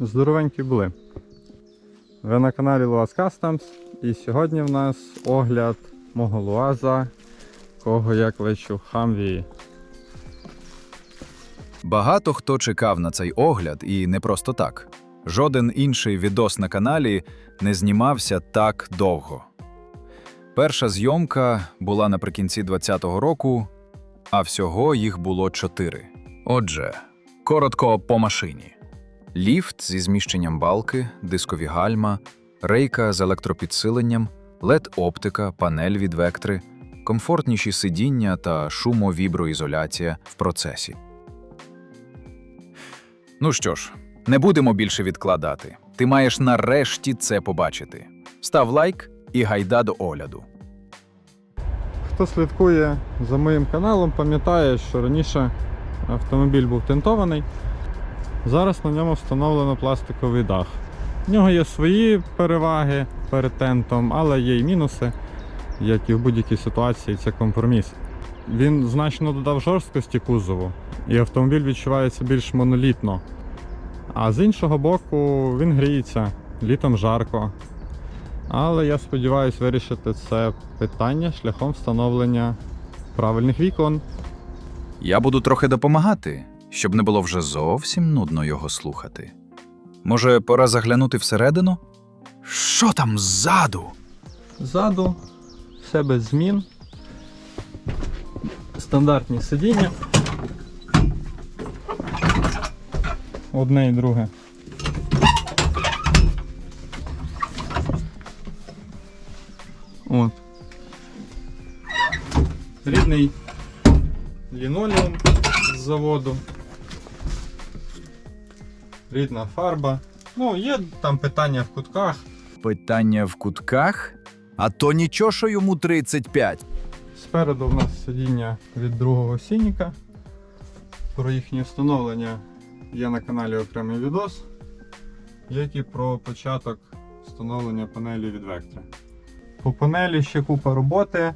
здоровенькі були. Ви на каналі Luaz Customs і сьогодні в нас огляд мого Луаза, кого я кличу Хамвії. Багато хто чекав на цей огляд, і не просто так. Жоден інший відос на каналі не знімався так довго. Перша зйомка була наприкінці 2020 року, а всього їх було чотири. Отже, коротко по машині: ліфт зі зміщенням балки, дискові гальма, рейка з електропідсиленням, LED-оптика, панель від вектри, комфортніші сидіння та шумовіброізоляція в процесі. Ну що ж, не будемо більше відкладати. Ти маєш нарешті це побачити. Став лайк і гайда до огляду. Хто слідкує за моїм каналом, пам'ятає, що раніше автомобіль був тентований. Зараз на ньому встановлено пластиковий дах. В нього є свої переваги перед тентом, але є й мінуси, як і в будь-якій ситуації, це компроміс. Він значно додав жорсткості кузову, і автомобіль відчувається більш монолітно. А з іншого боку, він гріється, літом жарко. Але я сподіваюся вирішити це питання шляхом встановлення правильних вікон. Я буду трохи допомагати, щоб не було вже зовсім нудно його слухати. Може, пора заглянути всередину? Що там ззаду? Ззаду все без змін. Стандартні сидіння. Одне і друге. От. Рідний лінолеум з заводу. Рідна фарба. Ну, є там питання в кутках. Питання в кутках? А то нічого, що йому 35. Спереду в нас сидіння від другого сініка. Про їхнє встановлення є на каналі окремий відос, як і про початок встановлення панелі від Vectra. По панелі ще купа роботи,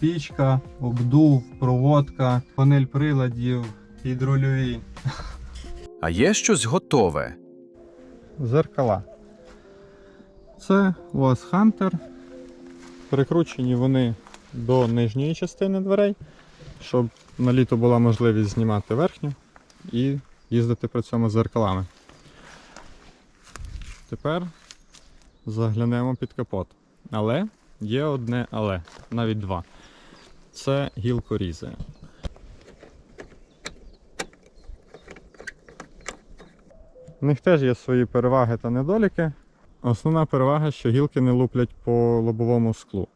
пічка, обдув, проводка, панель приладів, гідрольові, А є щось готове. зеркала. Це Loas Hunter. Прикручені вони до нижньої частини дверей, щоб на літо була можливість знімати верхню і їздити при цьому з зеркалами. Тепер заглянемо під капот. Але є одне але, навіть два. Це гілкорізи. У них теж є свої переваги та недоліки. Основна перевага, що гілки не луплять по лобовому склу.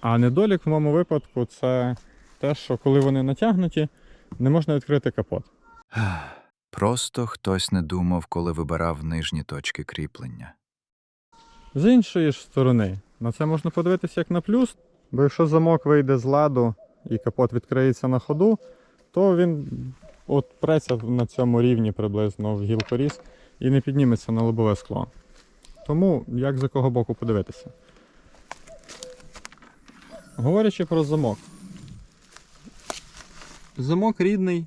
А недолік в моєму випадку це те, що коли вони натягнуті, не можна відкрити капот. Просто хтось не думав, коли вибирав нижні точки кріплення. З іншої ж сторони, на це можна подивитися як на плюс, бо якщо замок вийде з ладу і капот відкриється на ходу, то він от преться на цьому рівні приблизно в гілкоріз і не підніметься на лобове скло. Тому як з якого боку подивитися. Говорячи про замок. Замок рідний,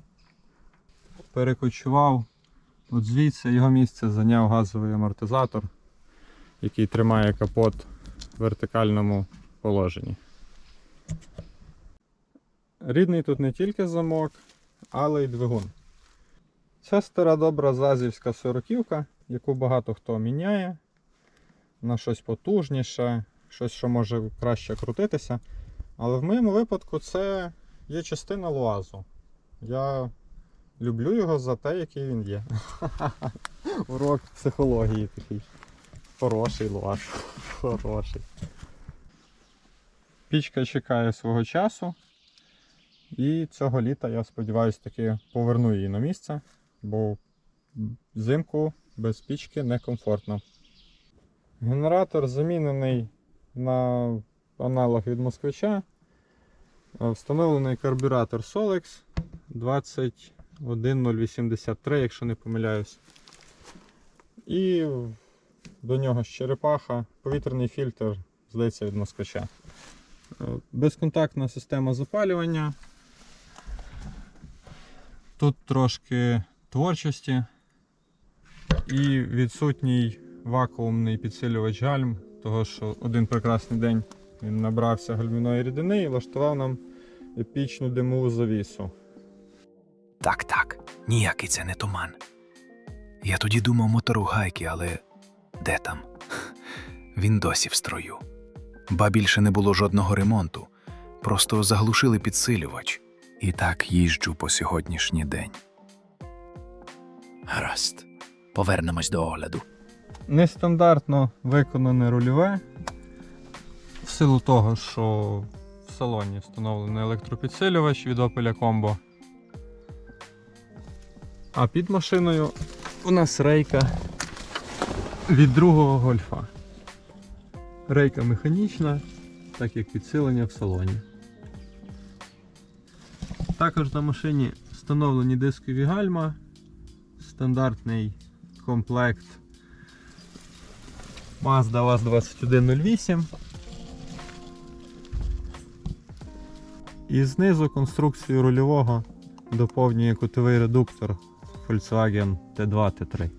перекочував. От звідси його місце зайняв газовий амортизатор який тримає капот в вертикальному положенні. Рідний тут не тільки замок, але й двигун. Це стара добра зазівська сороківка, яку багато хто міняє на щось потужніше, щось, що може краще крутитися. Але в моєму випадку це є частина луазу. Я люблю його за те, який він є. Урок психології такий. Хороший луаш. Хороший. Пічка чекає свого часу. І цього літа, я сподіваюся, таки поверну її на місце, бо взимку без пічки некомфортно. Генератор замінений на аналог від москвича. Встановлений карбюратор Solex 21083, якщо не помиляюсь. І до нього черепаха, повітряний фільтр, здається, від москвича. Е, Безконтактна система запалювання. Тут трошки творчості. і відсутній вакуумний підсилювач гальм, того що один прекрасний день він набрався гальмівної рідини і влаштував нам епічну димову завісу. Так, так, ніякий це не туман. Я тоді думав мотор у гайки, але де там? Він досі в строю. Ба більше не було жодного ремонту, просто заглушили підсилювач. І так їжджу по сьогоднішній день. Гаразд, повернемось до огляду. Нестандартно виконане рульове. В силу того, що в салоні встановлений електропідсилювач від Opel Combo. А під машиною у нас рейка від другого гольфа. Рейка механічна, так як підсилення в салоні. Також на машині встановлені дискові гальма, стандартний комплект Mazda VAZ 2108. І знизу конструкцію рульового доповнює кутовий редуктор Volkswagen T2 T3.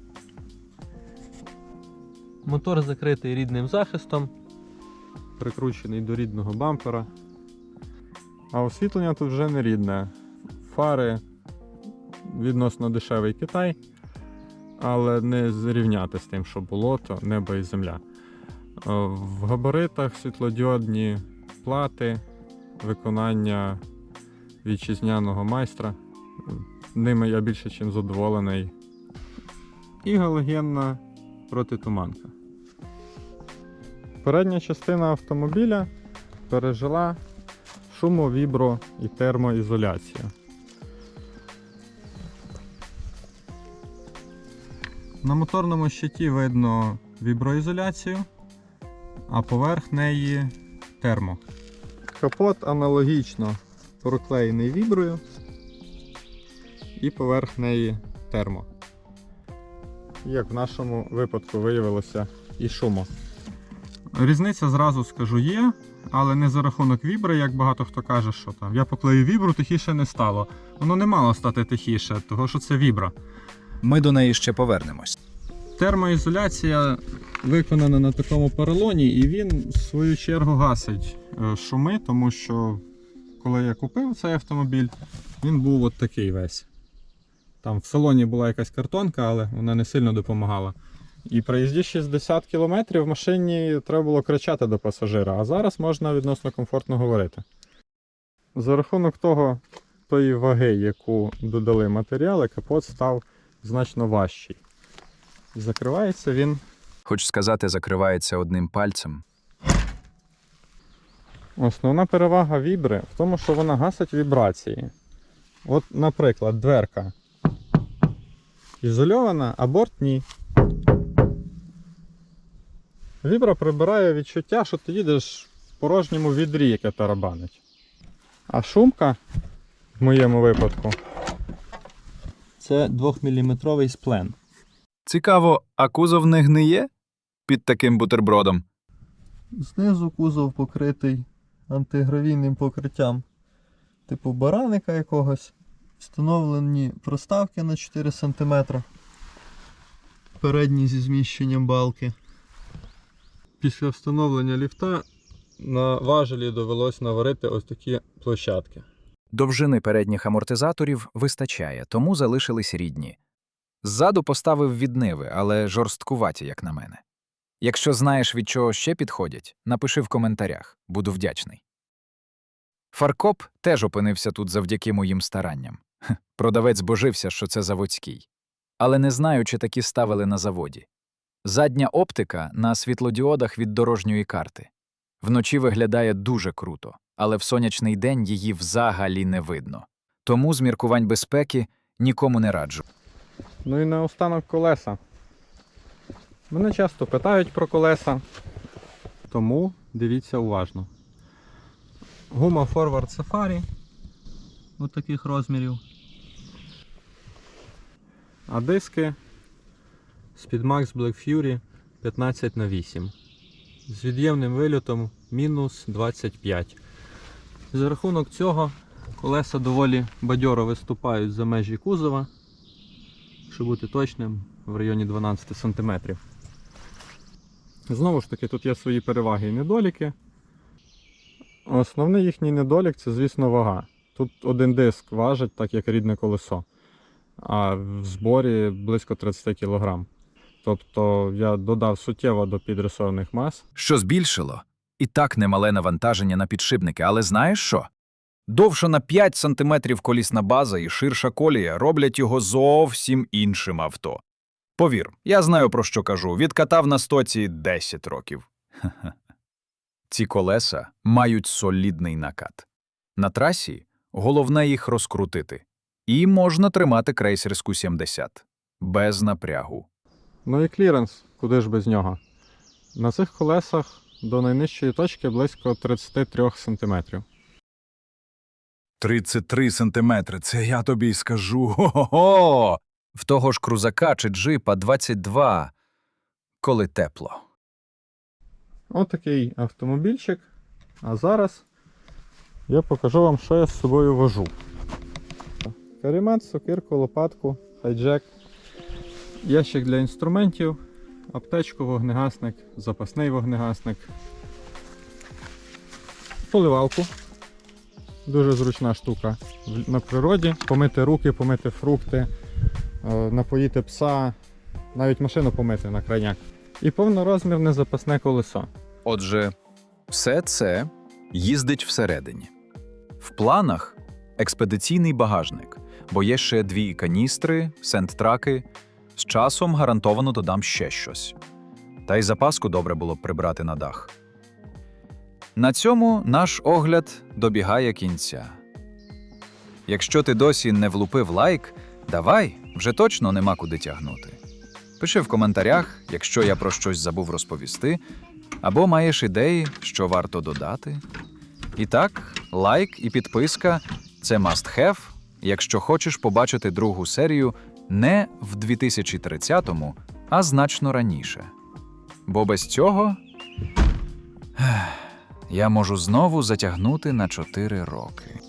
Мотор закритий рідним захистом, прикручений до рідного бампера. А освітлення тут вже не рідне. Фари відносно дешевий Китай але не зрівняти з тим, що було, то небо і земля. Е, В габаритах світлодіодні плати, виконання вітчизняного майстра. Ними я більше чим задоволений. І галогенна протитуманка. Передня частина автомобіля пережила шумо, вібро і термоізоляцію. На моторному щиті видно віброізоляцію, а поверх неї термо. Капот аналогічно проклеєний віброю і поверх неї термо. Як в нашому випадку виявилося і шумо. Різниця зразу скажу є, але не за рахунок вібри, як багато хто каже, що там. Я поклею вібру, тихіше не стало. Воно не мало стати тихіше, того що це вібра. Ми до неї ще повернемось. Термоізоляція виконана на такому поролоні, і він в свою чергу гасить е, шуми, тому що коли я купив цей автомобіль, він був от такий весь. Там в салоні була якась картонка, але вона не сильно допомагала. І при їзді 60 км в машині треба було кричати до пасажира, а зараз можна відносно комфортно говорити. За рахунок того, тої ваги, яку додали матеріали, капот став значно важчий. Закривається він. Хоч сказати, закривається одним пальцем. Основна перевага вібри в тому, що вона гасить вібрації. От, наприклад, дверка ізольована, а борт ні. Вібра прибирає відчуття, що ти їдеш в порожньому відрі, яке тарабанить. А шумка, в моєму випадку, це 2-мм сплен. Цікаво, а кузов не гниє під таким бутербродом? Знизу кузов покритий антигравійним покриттям, типу бараника якогось. Встановлені проставки на 4 см. Передні зі зміщенням балки. Після встановлення ліфта на важелі довелось наварити ось такі площадки. Довжини передніх амортизаторів вистачає, тому залишились рідні. Ззаду поставив відниви, але жорсткуваті, як на мене. Якщо знаєш, від чого ще підходять, напиши в коментарях, буду вдячний. Фаркоп теж опинився тут завдяки моїм старанням. Продавець божився, що це заводський. Але не знаю, чи такі ставили на заводі. Задня оптика на світлодіодах від дорожньої карти. Вночі виглядає дуже круто, але в сонячний день її взагалі не видно. Тому з міркувань безпеки нікому не раджу. Ну і наостанок колеса. Мене часто питають про колеса, тому дивіться уважно. Гума Forward Safari от таких розмірів. А диски Speedmax Black Fury 15 на 8 з від'ємним вильотом мінус 25. За рахунок цього колеса доволі бадьоро виступають за межі кузова якщо бути точним, в районі 12 см. Знову ж таки, тут є свої переваги і недоліки. Основний їхній недолік це, звісно, вага. Тут один диск важить, так як рідне колесо, а в зборі близько 30 кг. Тобто я додав суттєво до підресорних мас. що збільшило і так немале навантаження на підшипники. Але знаєш що? Довша на 5 сантиметрів колісна база і ширша колія роблять його зовсім іншим авто. Повір, я знаю про що кажу. Відкатав на стоці 10 років. Ці колеса мають солідний накат. На трасі головне їх розкрутити. І можна тримати крейсерську 70. Без напрягу. Ну і кліренс, куди ж без нього. На цих колесах до найнижчої точки близько 33 см. 33 сантиметри, це я тобі й скажу. Хо-хо-хо! В того ж крузака чи джипа 22, коли тепло. Отакий автомобільчик. А зараз я покажу вам, що я з собою вожу. Каремат, сокирку, лопатку, хайджек, ящик для інструментів, аптечку, вогнегасник, запасний вогнегасник, поливалку. Дуже зручна штука на природі. Помити руки, помити фрукти, е, напоїти пса, навіть машину помити на крайняк. І повнорозмірне запасне колесо. Отже, все це їздить всередині. В планах експедиційний багажник, бо є ще дві каністри, сент-траки. З часом гарантовано додам ще щось. Та й запаску добре було б прибрати на дах. На цьому наш огляд добігає кінця. Якщо ти досі не влупив лайк, давай, вже точно нема куди тягнути. Пиши в коментарях, якщо я про щось забув розповісти, або маєш ідеї, що варто додати. І так, лайк і підписка це must have, якщо хочеш побачити другу серію не в 2030-му, а значно раніше. Бо без цього я можу знову затягнути на 4 роки.